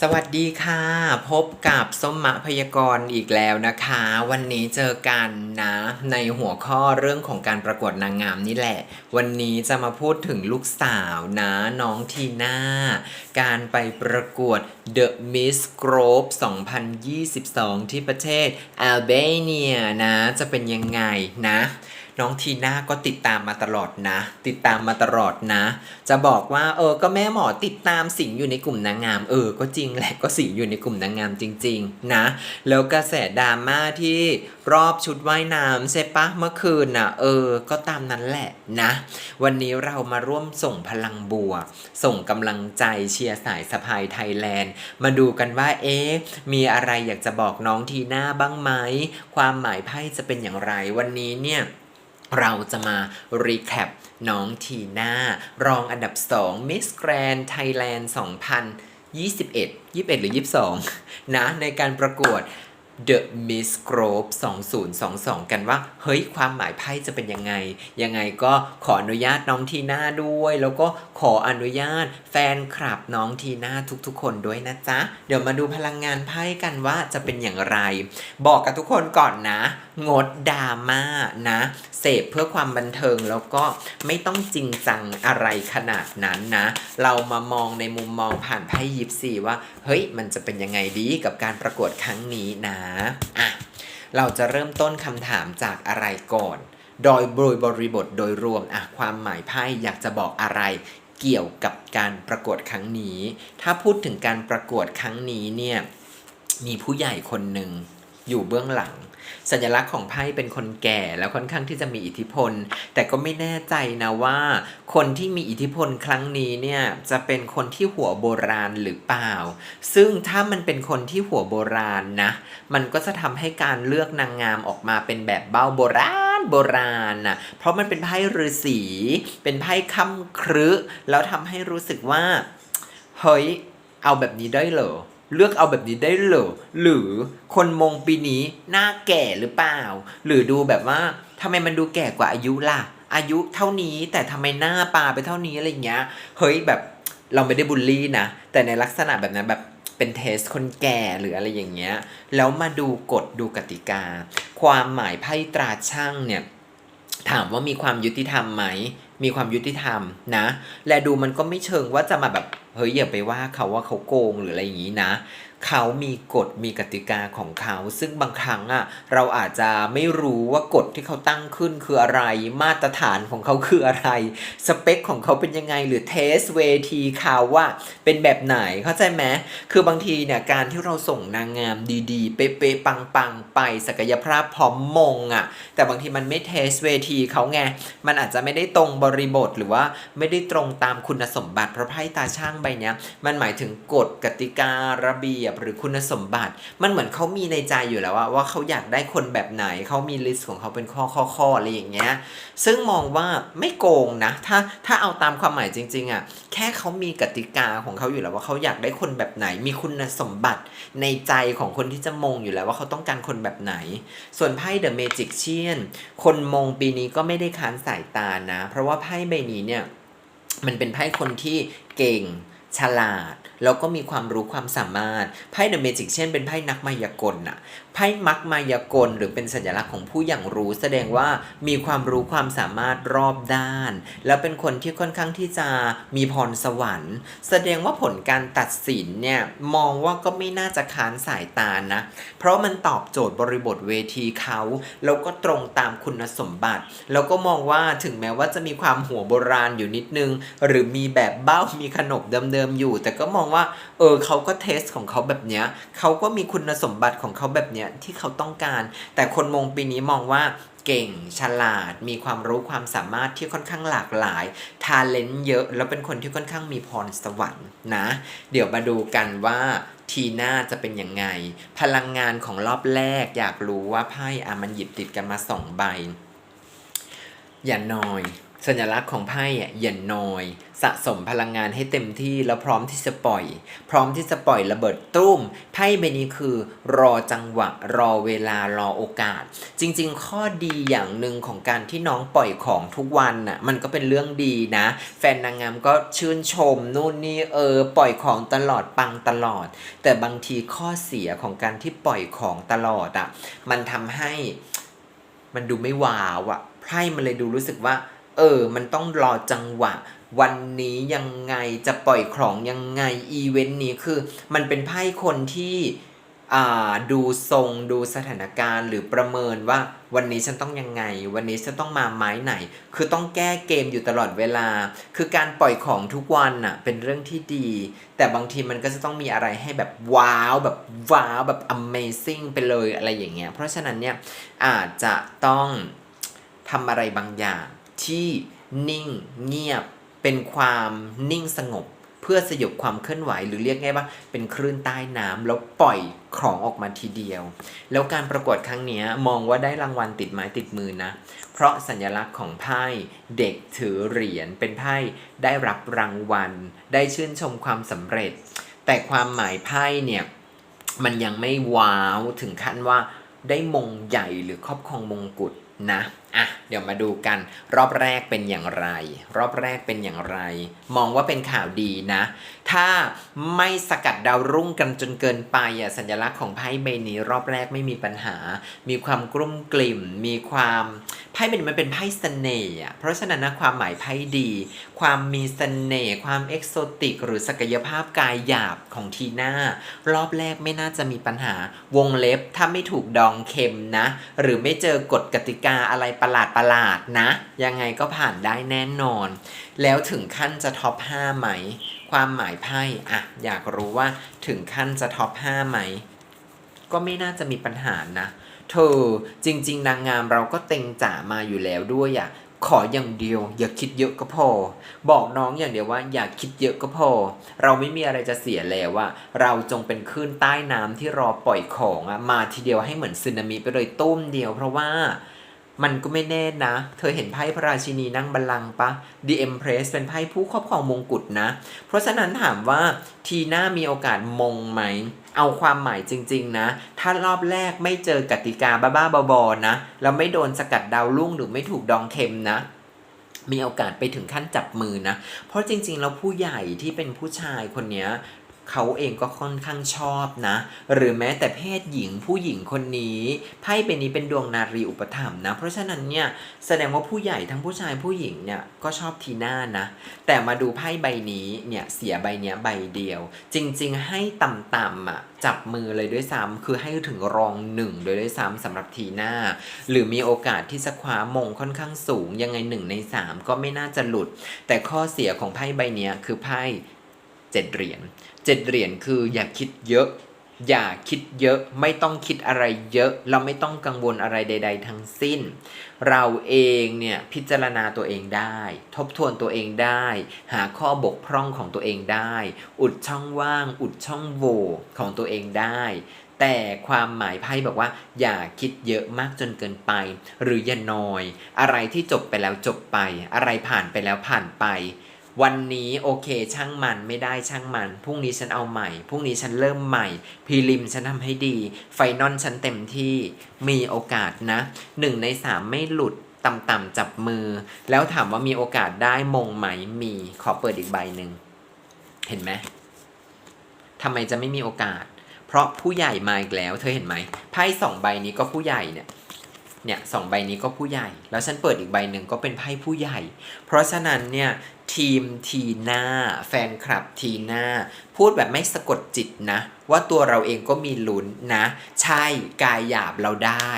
สวัสดีค่ะ พบกับส้มมะพยากรณ์อีกแล้วนะคะ วันนี้เจอกันนะในหัวข้อเรื่องของการประกวดนางงามนี่แหละ วันนี้จะมาพูดถึงลูกสาวนะน้องทีน่า การไปประกวด The Miss Globe 2022 ที่ประเทศอัลเบเนียนะ จะเป็นยังไงนะ น้องทีน่าก็ติดตามมาตลอดนะ ติดตามมาตลอดนะ จะบอกว่าเออก็แม่หมอติดตามสิงอยู่ในกลุ่มนางงาม เออ ก็จริงแหละก็สิงอยู่ในกลุ่มนางงามจริง ๆ นะ แล้วกระแสดราม่าที่รอบชุดว่ายน้ำใช่ปะเมื่อคืนน่ะ เออ ก็ตามนั้นแหละนะ วันนี้เรามาร่วมส่งพลังบวก ส่งกำลังใจเชียร์สายสะพายไทยแลนด์ มาดูกันว่าเอ๊ะมีอะไรอยากจะบอกน้องทีน่าบ้างไหมความหมายไพ่จะเป็นอย่างไรวันนี้เนี่ย เราจะมา recap น้องทีน่ารองอันดับ 2 Miss Grand Thailand 2021 21 หรือ 22 นะในการประกวด The Miss Globe 2022 กันว่า เฮ้ย ความหมายไพ่จะเป็นยังไง ยังไงก็ขออนุญาตน้องทีน่าด้วย แล้วก็ขออนุญาตแฟนคลับน้องทีน่าทุกๆ คนด้วยนะจ๊ะ เดี๋ยวมาดูพลังงานไพ่กันว่าจะเป็นอย่างไร บอกกับทุกคนก่อนนะ งดดราม่านะ เสพเพื่อความบันเทิงแล้วก็ไม่ต้องจริงจังอะไรขนาดนั้นนะ เรามามองในมุมมองผ่านไพ่ยิปซีว่า เฮ้ย มันจะเป็นยังไงดีกับการประกวดครั้งนี้นะอะเราจะเริ่มต้นคำถามจากอะไรก่อน โดยบริบริบทโดยรวมอะความหมายไพ่อยากจะบอกอะไรเกี่ยวกับการประกวดครั้งนี้ ถ้าพูดถึงการประกวดครั้งนี้เนี่ยมีผู้ใหญ่คนหนึ่ง อยู่เบื้องหลัง สัญลักษณ์ของไพ่เป็นคนแก่แล้วค่อนข้างที่จะมีอิทธิพล แต่ก็ไม่แน่ใจนะว่า คนที่มีอิทธิพลครั้งนี้เนี่ยจะเป็นคนที่หัวโบราณหรือเปล่า ซึ่งถ้ามันเป็นคนที่หัวโบราณนะ มันก็จะทำให้การเลือกนางงามออกมาเป็นแบบเบ้าโบราณโบราณน่ะ เพราะมันเป็นไพ่ฤาษีเป็นไพ่ค่ำครึ แล้วทำให้รู้สึกว่า เฮ้ย เอาแบบนี้ได้เหรอ เลือกเอาแบบนี้ได้เหรอหรือคนมงปีนี้หน้าแก่หรือเปล่า หรือดูแบบว่าทำไมมันดูแก่กว่าอายุล่ะ อายุเท่านี้แต่ทำไมหน้าปลาไปเท่านี้อะไรเงี้ยเฮ้ยแบบเราไม่ได้บูลลี่นะ แต่ในลักษณะแบบนั้นแบบเป็นเทสคนแก่หรืออะไรอย่างเงี้ยแล้วมาดูกฎดูกติกา ความหมายไพ่ตราช่างเนี่ยถามว่ามีความยุติธรรมไหม มีความยุติธรรมนะ และดูมันก็ไม่เชิงว่าจะมาแบบ เฮ้ยอย่าไปว่าเขาว่าเขาโกงหรืออะไรอย่างนี้นะ เขามีกฎมีกติกาของเขา ซึ่งบางครั้งอะเราอาจจะไม่รู้ว่ากฎที่เขาตั้งขึ้นคืออะไร มาตรฐานของเขาคืออะไร สเปคของเขาเป็นยังไงหรือเทสเวทีเขาว่าเป็นแบบไหนเข้าใจไหมคือบางทีเนี่ยการที่เราส่งนางงามดีๆ เป๊ะๆปังๆ ไปศักยภาพพร้อมมงอะ แต่บางทีมันไม่เทสเวทีเขาไงมันอาจจะไม่ได้ตรงบริบทหรือว่าไม่ได้ตรงตามคุณสมบัติเพราะไพ่ตาช่างใบเนี้ยมันหมายถึงกฎกติการะเบียบหรือคุณสมบัติ มันเหมือนเขามีในใจอยู่แล้วว่าว่าเขาอยากได้คนแบบไหนเขามีลิสต์ของเขาเป็นข้อข้อข้ออะไรอย่างเงี้ยซึ่งมองว่าไม่โกงนะ ถ้าถ้าเอาตามความหมายจริงๆอะแค่เขามีกติกาของเขาอยู่แล้วว่าเขาอยากได้คนแบบไหน มีคุณสมบัติในใจของคนที่จะมงอยู่แล้วว่าเขาต้องการคนแบบไหน ส่วนไพ่ The Magician คนมงปีนี้ก็ไม่ได้ค้านสายตานะ เพราะว่าไพ่ใบนี้เนี่ยมันเป็นไพ่คนที่เก่ง ฉลาด แล้วก็มีความรู้ความสามารถไพ่เดอะเมจิกเช่นเป็นไพ่นักมายากลน่ะไพ่มักมายากลหรือเป็นสัญลักษณ์ของผู้อย่างรู้ แสดงว่ามีความรู้ความสามารถรอบด้าน แล้วเป็นคนที่ค่อนข้างที่จะมีพรสวรรค์ แสดงว่าผลการตัดสินเนี่ยมองว่าก็ไม่น่าจะค้านสายตานะ เพราะมันตอบโจทย์บริบทเวทีเขาแล้วก็ตรงตามคุณสมบัติ แล้วก็มองว่าถึงแม้ว่าจะมีความหัวโบราณอยู่นิดนึง หรือมีแบบเบ้ามีขนบเดิมๆอยู่ แต่ก็มองว่า เออเขาก็เทสของเขาแบบเนี้ยเขาก็มีคุณสมบัติของเขาแบบเนี้ยที่เขาต้องการ แต่คนมงปีนี้มองว่าเก่ง ฉลาด มีความรู้ความสามารถที่ค่อนข้างหลากหลาย ทาเลนต์เยอะ แล้วเป็นคนที่ค่อนข้างมีพรสวรรค์นะ เดี๋ยวมาดูกันว่าทีหน้าจะเป็นยังไง พลังงานของรอบแรก อยากรู้ว่าไพ่อะมันหยิบติดกันมาสองใบ อย่านอย สัญลักษณ์ของไพ่อะอย่านอย สะสมพลังงานให้เต็มที่แล้วพร้อมที่จะปล่อย พร้อมที่จะปล่อยระเบิดตุ้มไพ่ใบนี้คือ รอจังหวะ รอเวลารอโอกาส จริง ๆ ข้อดีอย่างหนึ่งของการที่น้องปล่อยของทุกวันน่ะมันก็เป็นเรื่องดีนะ แฟนนางงามก็ชื่นชมนู่นนี่เออ ปล่อยของตลอดปังตลอด แต่บางทีข้อเสียของการที่ปล่อยของตลอดอะมันทำให้มันดูไม่ว้าวอะไพ่มันเลยดูรู้สึกว่า เออ มันต้องรอจังหวะ วันนี้ยังไงจะปล่อยของยังไงอีเวนต์นี้คือ มันเป็นไพ่คนที่ดูทรงดูสถานการณ์หรือประเมินว่าวันนี้ฉันต้องยังไง วันนี้ฉันต้องมาไม้ไหน คือต้องแก้เกมอยู่ตลอดเวลา คือการปล่อยของทุกวันน่ะเป็นเรื่องที่ดี แต่บางทีมันก็จะต้องมีอะไรให้แบบว้าวแบบว้าวแบบ amazing ไปเลยอะไรอย่างเงี้ยเพราะฉะนั้นเนี่ยอาจจะต้องทำอะไรบางอย่าง ที่นิ่งเงียบ เป็นความนิ่งสงบ เพื่อสยบความเคลื่อนไหวหรือเรียกง่ายว่าเป็นคลื่นใต้น้ำแล้วปล่อยของออกมาทีเดียว แล้วการประกวดครั้งนี้มองว่าได้รางวัลติดไม้ติดมือนะ เพราะสัญลักษณ์ของไพ่เด็กถือเหรียญเป็นไพ่ได้รับรางวัล ได้ชื่นชมความสำเร็จ แต่ความหมายไพ่เนี่ยมันยังไม่ว้าวถึงขั้นว่าได้มงใหญ่หรือครอบครองมงกุฎนะ อะเดี๋ยวมาดูกันรอบแรกเป็นอย่างไร รอบแรกเป็นอย่างไร มองว่าเป็นข่าวดีนะ ถ้าไม่สกัดดาวรุ่งกันจนเกินไปอะสัญลักษณ์ของไพ่ใบนี้ รอบแรกไม่มีปัญหา มีความกลุ้มกลิ่ม มีความไพ่ใบนีมันเป็นไพ่เสน่ห์อะเพราะฉะนั้นนะความหมายไพ่ดี ความมีเสน่ห์ความเอกโซติก หรือศักยภาพกายหยาบของทีน่ารอบแรกไม่น่าจะมีปัญหา วงเล็บถ้าไม่ถูกดองเค็มนะ หรือไม่เจอกฎกติกาอะไรปประหลาดประหลาดนะ ยังไงก็ผ่านได้แน่นอน แล้วถึงขั้นจะท็อป5ไหม ความหมายไพ่อะอยากรู้ว่าถึงขั้นจะท็อป5ไหม ก็ไม่น่าจะมีปัญหานะเธอจริง ๆ นางงามเราก็เต็งจ๋ามาอยู่แล้วด้วยอะขออย่างเดียว อย่าคิดเยอะก็พอ บอกน้องอย่างเดียวว่าอย่าคิดเยอะก็พอ เราไม่มีอะไรจะเสียแล้วว่า เราจงเป็นคลื่นใต้น้ำที่รอปล่อยของอะมาทีเดียวให้เหมือนสึนามิไปเลยตุ้มเดียวเพราะว่า มันก็ไม่แน่นะ เธอเห็นไพ่พระราชินีนั่งบัลลังก์ปะ The Empress เป็นไพ่ผู้ครอบครองมงกุฎนะ เพราะฉะนั้นถามว่าทีน่ามีโอกาสมงไหม เอาความหมายจริง ๆ นะ ถ้ารอบแรกไม่เจอกติกาบ้าๆบอๆนะ แล้วไม่โดนสกัดดาวรุ่งหรือไม่ถูกดองเค็มนะมีโอกาสไปถึงขั้นจับมือนะ เพราะจริงๆ แล้วผู้ใหญ่ที่เป็นผู้ชายคนนี้ เขาเองก็ค่อนข้างชอบนะ หรือแม้แต่เพศหญิงผู้หญิงคนนี้ไพ่เป็นนี้เป็นดวงนารีอุปถัมภ์นะ เพราะฉะนั้นเนี่ยแสดงว่าผู้ใหญ่ทั้งผู้ชายผู้หญิงเนี่ยก็ชอบทีน่านะ แต่มาดูไพ่ใบนี้เนี่ยเสียใบเนี้ยใบเดียว จริงๆให้ต่ำๆอะจับมือเลยด้วยซ้ำคือให้ถึงรองหนึ่งโดยด้วยซ้ำสำหรับทีน่าหรือมีโอกาสที่จะคว้ามงค่อนข้างสูงยังไงหนึ่งในสามก็ไม่น่าจะหลุด แต่ข้อเสียของไพ่ใบเนี้ยคือไพ่ เจ็ดเหรียญเจ็ดเหรียญคืออย่าคิดเยอะ อย่าคิดเยอะไม่ต้องคิดอะไรเยอะ เราไม่ต้องกังวลอะไรใด ๆ ทั้งสิ้น เราเองเนี่ยพิจารณาตัวเองได้ ทบทวนตัวเองได้ หาข้อบกพร่องของตัวเองได้ อุดช่องว่าง อุดช่องโหว่ของตัวเองได้แต่ความหมายไพ่บอกว่า อย่าคิดเยอะมากจนเกินไป หรืออย่านอย อะไรที่จบไปแล้วจบไป อะไรผ่านไปแล้วผ่านไป วันนี้โอเคช่างมันไม่ได้ช่างมันพรุ่งนี้ฉันเอาใหม่พรุ่งนี้ฉันเริ่มใหม่พรีลิมฉันทำให้ดี ไฟนอลฉันเต็มที่มีโอกาสนะหนึ่งในสามไม่หลุดต่ำๆจับมือ แล้วถามว่ามีโอกาสได้มงไหมมีขอเปิดอีกใบหนึ่งเห็นไหมทำไมจะไม่มีโอกาส เพราะผู้ใหญ่มาอีกแล้ว เธอเห็นไหมไพ่สองใบนี้ก็ผู้ใหญ่เนี่ย เนี่ยสองใบนี้ก็ผู้ใหญ่ แล้วฉันเปิดอีกใบหนึ่งก็เป็นไพ่ผู้ใหญ่ เพราะฉะนั้นเนี่ยทีมทีน่าแฟนคลับทีน่าพูดแบบไม่สะกดจิตนะ ว่าตัวเราเองก็มีลุ้นนะ ใช่กายหยาบเราได้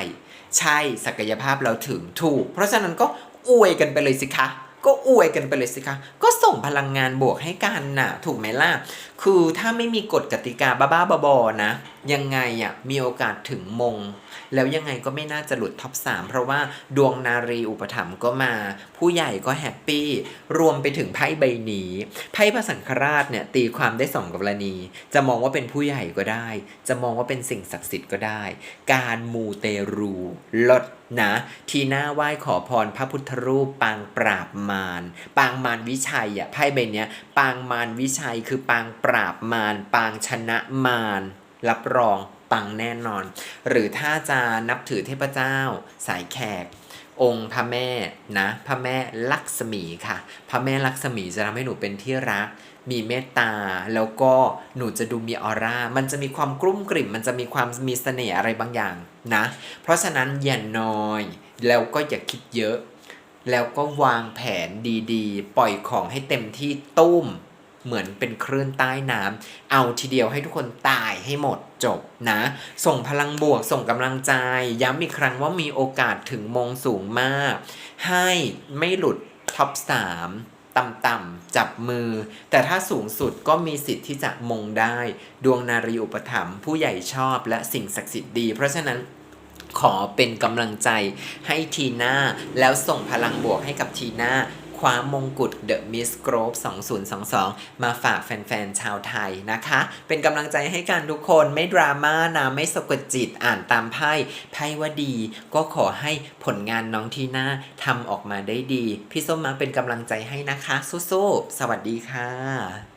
ใช่ศักยภาพเราถึงถูก เพราะฉะนั้นก็อวยกันไปเลยสิคะ ก็อวยกันไปเลยสิคะ ก็ส่งพลังงานบวกให้กันน่ะถูกไหมล่ะ คือถ้าไม่มีกฎกติกาบ้าๆบอๆนะ ยังไงอะมีโอกาสถึงมง แล้วยังไงก็ไม่น่าจะหลุดท็อป3เพราะว่าดวงนารีอุปถัมภ์ก็มา ผู้ใหญ่ก็แฮปปี้ รวมไปถึงไพ่ใบนี้ไพ่พระสังฆราชเนี่ยตีความได้สองกรณี จะมองว่าเป็นผู้ใหญ่ก็ได้ จะมองว่าเป็นสิ่งศักดิ์สิทธิ์ก็ได้ การมูเตรูลดนะทีหน้าไหว้ขอพรพระพุทธรูป ปางปราบมารปางมารวิชัยอะไพ่ใบเนี้ย ปางมารวิชัยคือปางปราบมารปางชนะมารรับรองปังแน่นอน หรือถ้าจะนับถือเทพเจ้า สายแขก องค์พระแม่นะพระแม่ลักษมีค่ะ พระแม่ลักษมีจะทำให้หนูเป็นที่รัก มีเมตตา แล้วก็หนูจะดูมีออร่า มันจะมีความกลุ้มกลิ่ม มันจะมีความมีเสน่ห์อะไรบางอย่างนะ เพราะฉะนั้นอย่านอย แล้วก็อย่าคิดเยอะ แล้วก็วางแผนดีๆ ปล่อยของให้เต็มที่ตุ้ม เหมือนเป็นคลื่นใต้น้ำเอาทีเดียวให้ทุกคนตายให้หมดจบนะ ส่งพลังบวกส่งกำลังใจ ย้ำอีกครั้งว่ามีโอกาสถึงมงสูงมาก ให้ไม่หลุดท็อป3ต่ำๆจับมือ แต่ถ้าสูงสุดก็มีสิทธิ์ที่จะมงได้ ดวงนารีอุปถัมภ์ผู้ใหญ่ชอบและสิ่งศักดิ์สิทธิ์ดี เพราะฉะนั้นขอเป็นกำลังใจให้ทีน่าแล้วส่งพลังบวกให้กับทีน่า คว้ามงกุฎ The Miss Grove 2022 มาฝากแฟนๆ ชาวไทยนะคะ เป็นกำลังใจให้กันทุกคนไม่ดราม่านะไม่สะกดจิตอ่านตามไพ่ไพ่ว่าดี ก็ขอให้ผลงานน้องทีน่าทำออกมาได้ดี พี่ส้มมาเป็นกำลังใจให้นะคะสู้ๆสวัสดีค่ะ